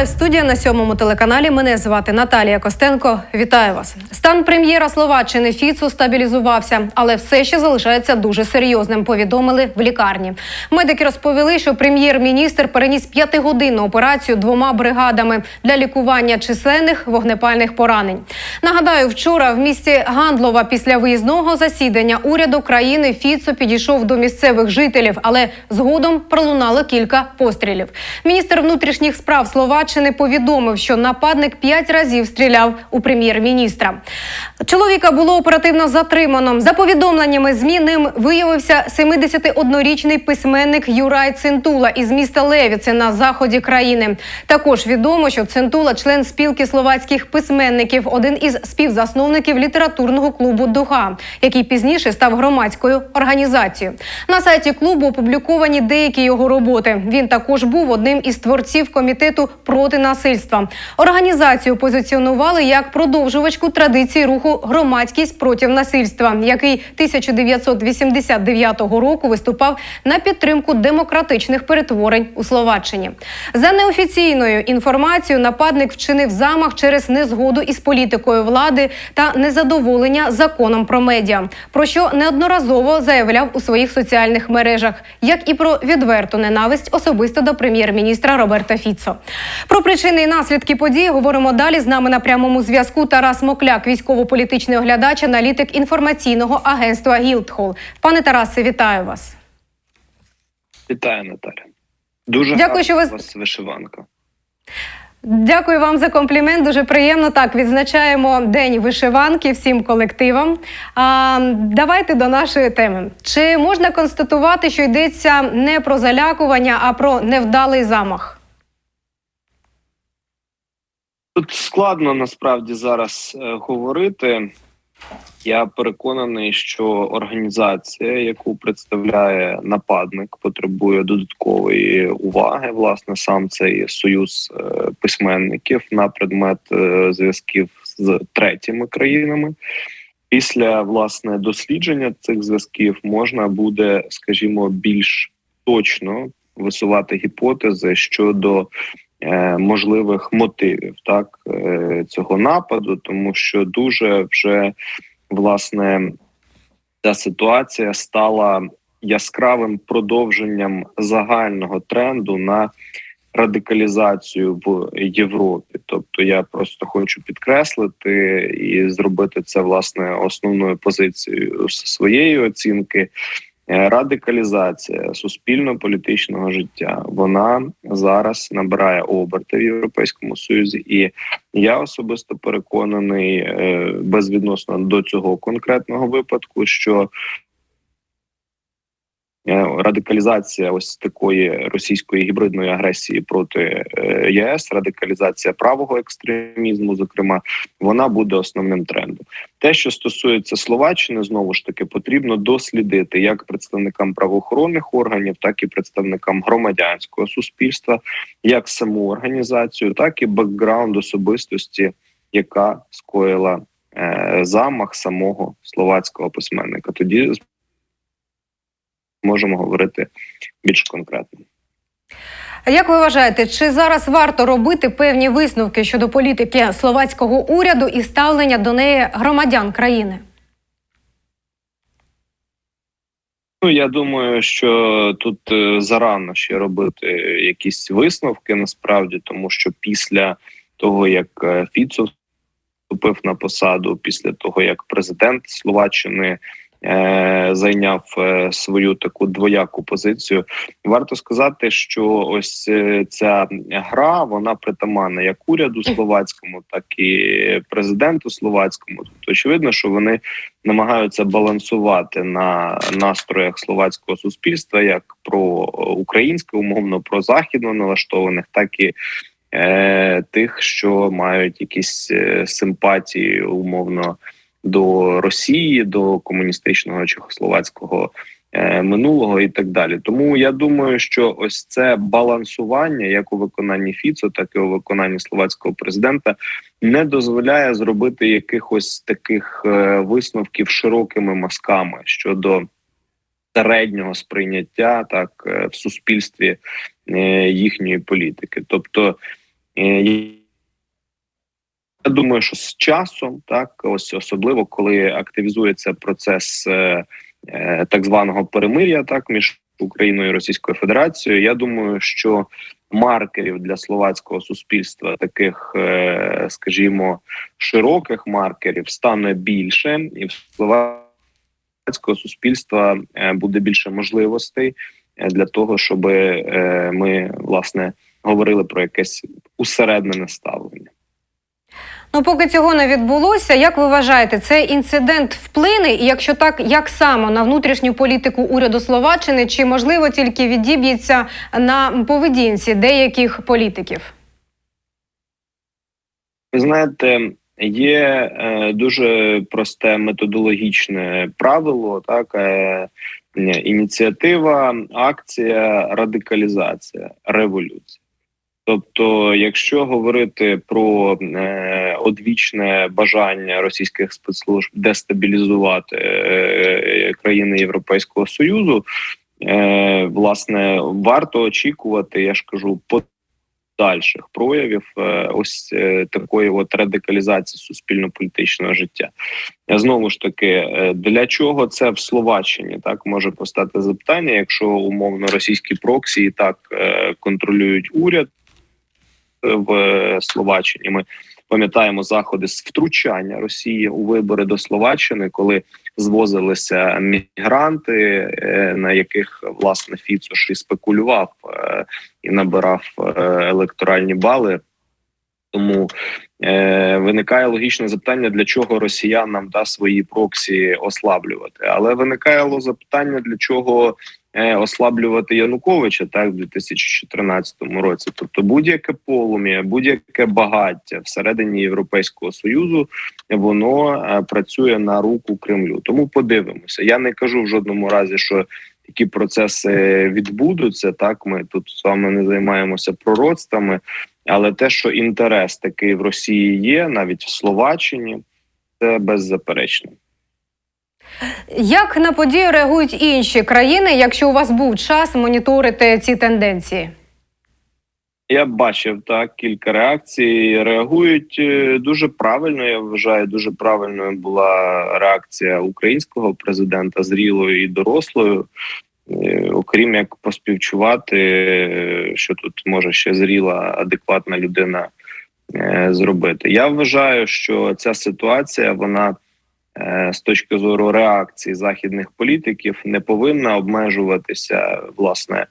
лайв студія на сьомому телеканалі. Мене звати Наталія Костенко. Вітаю вас. Стан прем'єра Словаччини Фіцу стабілізувався, але все ще залишається дуже серйозним. Повідомили в лікарні. Медики розповіли, що прем'єр-міністр переніс п'ятигодинну операцію двома бригадами для лікування численних вогнепальних поранень. Нагадаю, вчора в місті Гандлова після виїзного засідання уряду країни Фіцо підійшов до місцевих жителів, але згодом пролунало кілька пострілів. Міністр внутрішніх справ Словаччини повідомив, що нападник п'ять разів стріляв у прем'єр-міністра. Чоловіка було оперативно затримано. За повідомленнями ЗМІ ним виявився 71-річний письменник Юрай Центула із міста Левіце на заході країни. Також відомо, що Центула член спілки словацьких письменників, один із співзасновників літературного клубу Дуга, який пізніше став громадською організацією. На сайті клубу опубліковані деякі його роботи. Він також був одним із творців комітету проти насильства. Організацію позиціонували як продовжувачку традицій руху громадськість проти насильства, який 1989 року виступав на підтримку демократичних перетворень у Словаччині. За неофіційною інформацією, нападник вчинив замах через незгоду із політикою влади та незадоволення законом про медіа, про що неодноразово заявляв у своїх соціальних мережах, як і про відверту ненависть особисто до прем'єр-міністра Роберта Фіцо. Про причини і наслідки події говоримо далі. З нами на прямому зв'язку Тарас Мокляк, військово-політичний оглядач, аналітик інформаційного агентства Гілдхол. Пане Тарасе, вітаю вас. Вітаю, Наталя. Дуже Дякую, що ви- у вас вишиванка. Дякую вам за комплімент. Дуже приємно. Так, відзначаємо День вишиванки всім колективам. А, давайте до нашої теми. Чи можна констатувати, що йдеться не про залякування, а про невдалий замах? Тут складно насправді зараз е, говорити. Я переконаний, що організація, яку представляє нападник, потребує додаткової уваги. Власне, сам цей союз е, письменників на предмет е, зв'язків з третіми країнами. Після власне дослідження цих зв'язків можна буде, скажімо, більш точно висувати гіпотези щодо можливих мотивів так е, цього нападу, тому що дуже вже власне ця ситуація стала яскравим продовженням загального тренду на радикалізацію в Європі. Тобто, я просто хочу підкреслити і зробити це власне основною позицією своєї оцінки. Е, Радикалізація суспільно-політичного життя. Вона зараз набирає оберти в Європейському Союзі, і я особисто переконаний е, безвідносно до цього конкретного випадку, що радикалізація ось такої російської гібридної агресії проти е, ЄС, радикалізація правого екстремізму, зокрема, вона буде основним трендом. Те, що стосується Словаччини, знову ж таки потрібно дослідити як представникам правоохоронних органів, так і представникам громадянського суспільства, як саму організацію, так і бекграунд особистості, яка скоїла е, замах самого словацького письменника. Тоді можемо говорити більш конкретно. Як ви вважаєте, чи зараз варто робити певні висновки щодо політики словацького уряду і ставлення до неї громадян країни? Ну я думаю, що тут е, зарано ще робити якісь висновки насправді, тому що після того як е, Фіцо вступив на посаду, після того як президент Словаччини зайняв е, свою таку двояку позицію, варто сказати, що ось е, ця гра вона притаманна як уряду словацькому, так і президенту словацькому. Тобто, очевидно, що вони намагаються балансувати на настроях словацького суспільства, як про українське, умовно про західно налаштованих, так і е, тих, що мають якісь е, симпатії умовно до Росії, до комуністичного чехословацького е, минулого і так далі. Тому я думаю, що ось це балансування, як у виконанні Фіцо, так і у виконанні словацького президента, не дозволяє зробити якихось таких е, висновків широкими мазками щодо середнього сприйняття так е, в суспільстві їхньої політики. Тобто Я думаю, що з часом, так ось особливо коли активізується процес е, е, так званого перемир'я, так між Україною і Російською Федерацією. Я думаю, що маркерів для словацького суспільства, таких, е, скажімо, широких маркерів, стане більше, і в словацького суспільства е, буде більше можливостей е, для того, щоб е, ми власне говорили про якесь усереднене ставлення. Ну, поки цього не відбулося, як ви вважаєте, цей інцидент вплине? І якщо так, як саме на внутрішню політику уряду Словаччини, чи можливо тільки відіб'ється на поведінці деяких політиків? Ви знаєте, є е, дуже просте методологічне правило, так е, ініціатива, акція, радикалізація, революція. Тобто, якщо говорити про е, одвічне бажання російських спецслужб дестабілізувати е, країни Європейського союзу, е, власне, варто очікувати, я ж кажу, по подальших проявів е, ось е, такої от радикалізації суспільно-політичного життя. Знову ж таки е, для чого це в Словаччині так може постати запитання, якщо умовно російські проксі і так контролюють уряд в Словаччині. Ми пам'ятаємо заходи з втручання Росії у вибори до Словаччини, коли звозилися мігранти, е, на яких власне Фіцош і спекулював е, і набирав е, електоральні бали. Тому е, виникає логічне запитання, для чого росіянам да свої проксі ослаблювати. Але виникає запитання, для чого ослаблювати Януковича так в 2014 році. Тобто будь-яке полум'я, будь-яке багаття всередині Європейського союзу воно е, працює на руку Кремлю. Тому подивимося. Я не кажу в жодному разі, що такі процеси відбудуться. Так, ми тут з вами не займаємося пророцтвами, але те, що інтерес такий в Росії є, навіть в Словаччині, це беззаперечно. Як на подію реагують інші країни, якщо у вас був час моніторити ці тенденції? Я бачив так кілька реакцій. Реагують е, дуже правильно. Я вважаю, дуже правильною була реакція українського президента зрілою і дорослою. Е, Окрім як поспівчувати, е, що тут може ще зріла, адекватна людина зробити. Я вважаю, що ця ситуація вона з точки зору реакції західних політиків не повинна обмежуватися власне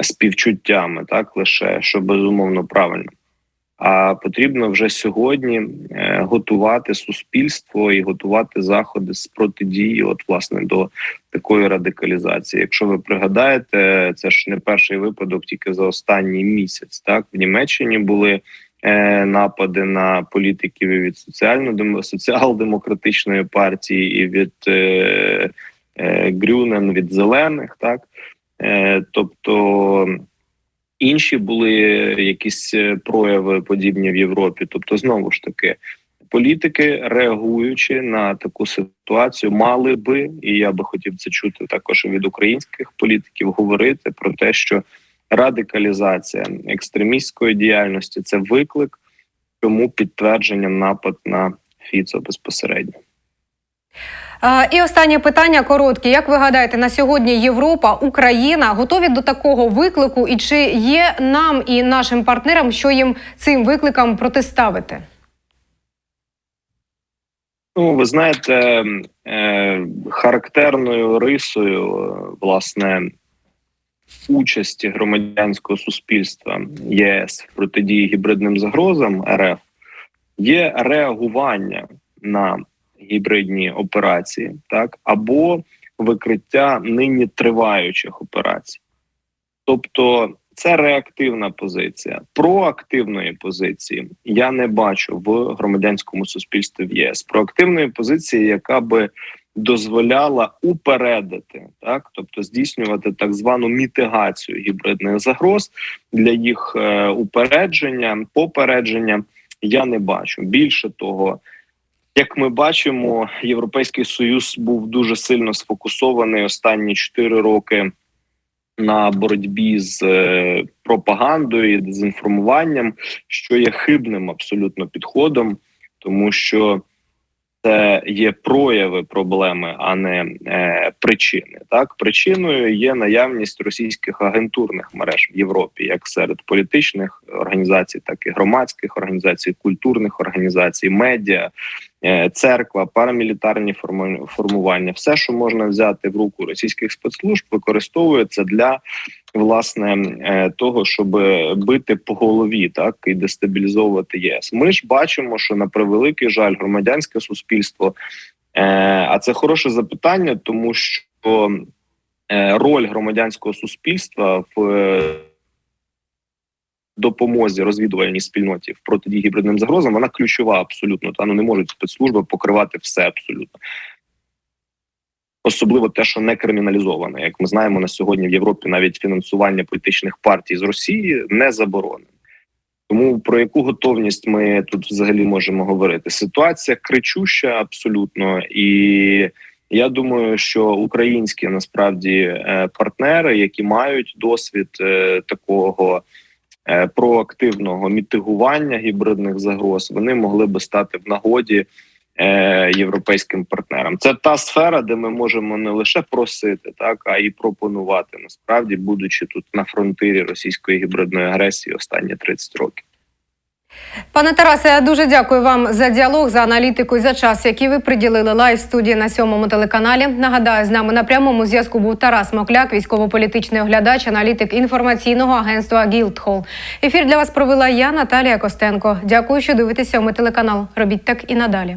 співчуттями, так лише що безумовно правильно. А потрібно вже сьогодні е, готувати суспільство і готувати заходи з протидії, от власне до такої радикалізації. Якщо ви пригадаєте, це ж не перший випадок, тільки за останній місяць. Так в Німеччині були е, напади на політиків від соціально соціал-демократичної партії, і від е, е, Грюнен від зелених, так. Е, тобто інші були якісь е, прояви подібні в Європі. Тобто, знову ж таки, політики, реагуючи на таку ситуацію, мали би, і я би хотів це чути також від українських політиків, говорити про те, що радикалізація екстремістської діяльності це виклик, чому підтвердження напад на Фіцо безпосередньо. І останнє питання коротке. Як ви гадаєте, на сьогодні Європа, Україна готові до такого виклику? І чи є нам і нашим партнерам, що їм цим викликам протиставити? Ну, ви знаєте, е, характерною рисою власне участі громадянського суспільства ЄС в протидії гібридним загрозам РФ є реагування на гібридні операції, так або викриття нині триваючих операцій. Тобто це реактивна позиція. Проактивної позиції я не бачу в громадянському суспільстві в ЄС. Проактивної позиції, яка би дозволяла упередити, так тобто здійснювати так звану мітигацію гібридних загроз для їх е, упередження, попередження. Я не бачу. Більше того, як ми бачимо, Європейський Союз був дуже сильно сфокусований останні 4 роки на боротьбі з е, пропагандою і дезінформуванням, що є хибним абсолютно підходом, тому що це є прояви проблеми, а не е, причини. Так, причиною є наявність російських агентурних мереж в Європі, як серед політичних організацій, так і громадських організацій, культурних організацій, медіа, церква, парамілітарні форму- формування. Все, що можна взяти в руку російських спецслужб, використовується для власне е, того, щоб бити по голові, так і дестабілізовувати ЄС. Ми ж бачимо, що на превеликий жаль, громадянське суспільство, е, а це хороше запитання, тому що е, роль громадянського суспільства в е, допомозі розвідувальній спільноті в протидії гібридним загрозам, вона ключова абсолютно. Та ну не можуть спецслужби покривати все абсолютно. Особливо те, що не криміналізоване, як ми знаємо на сьогодні в Європі, навіть фінансування політичних партій з Росії не заборонено. Тому про яку готовність ми тут взагалі можемо говорити? Ситуація кричуща абсолютно, і я думаю, що українські насправді е, партнери, які мають досвід е, такого проактивного мітигування гібридних загроз, вони могли би стати в нагоді е, європейським партнерам. Це та сфера, де ми можемо не лише просити, так а й пропонувати, насправді, будучи тут на фронтирі російської гібридної агресії останні 30 років. Пане Тарасе, я дуже дякую вам за діалог, за аналітику і за час, який ви приділили лайв студії на сьомому телеканалі. Нагадаю, з нами на прямому зв'язку був Тарас Мокляк, військово-політичний оглядач, аналітик інформаційного агентства Гілдхол. Ефір для вас провела я, Наталія Костенко. Дякую, що дивитеся. Ми телеканал. Робіть так і надалі.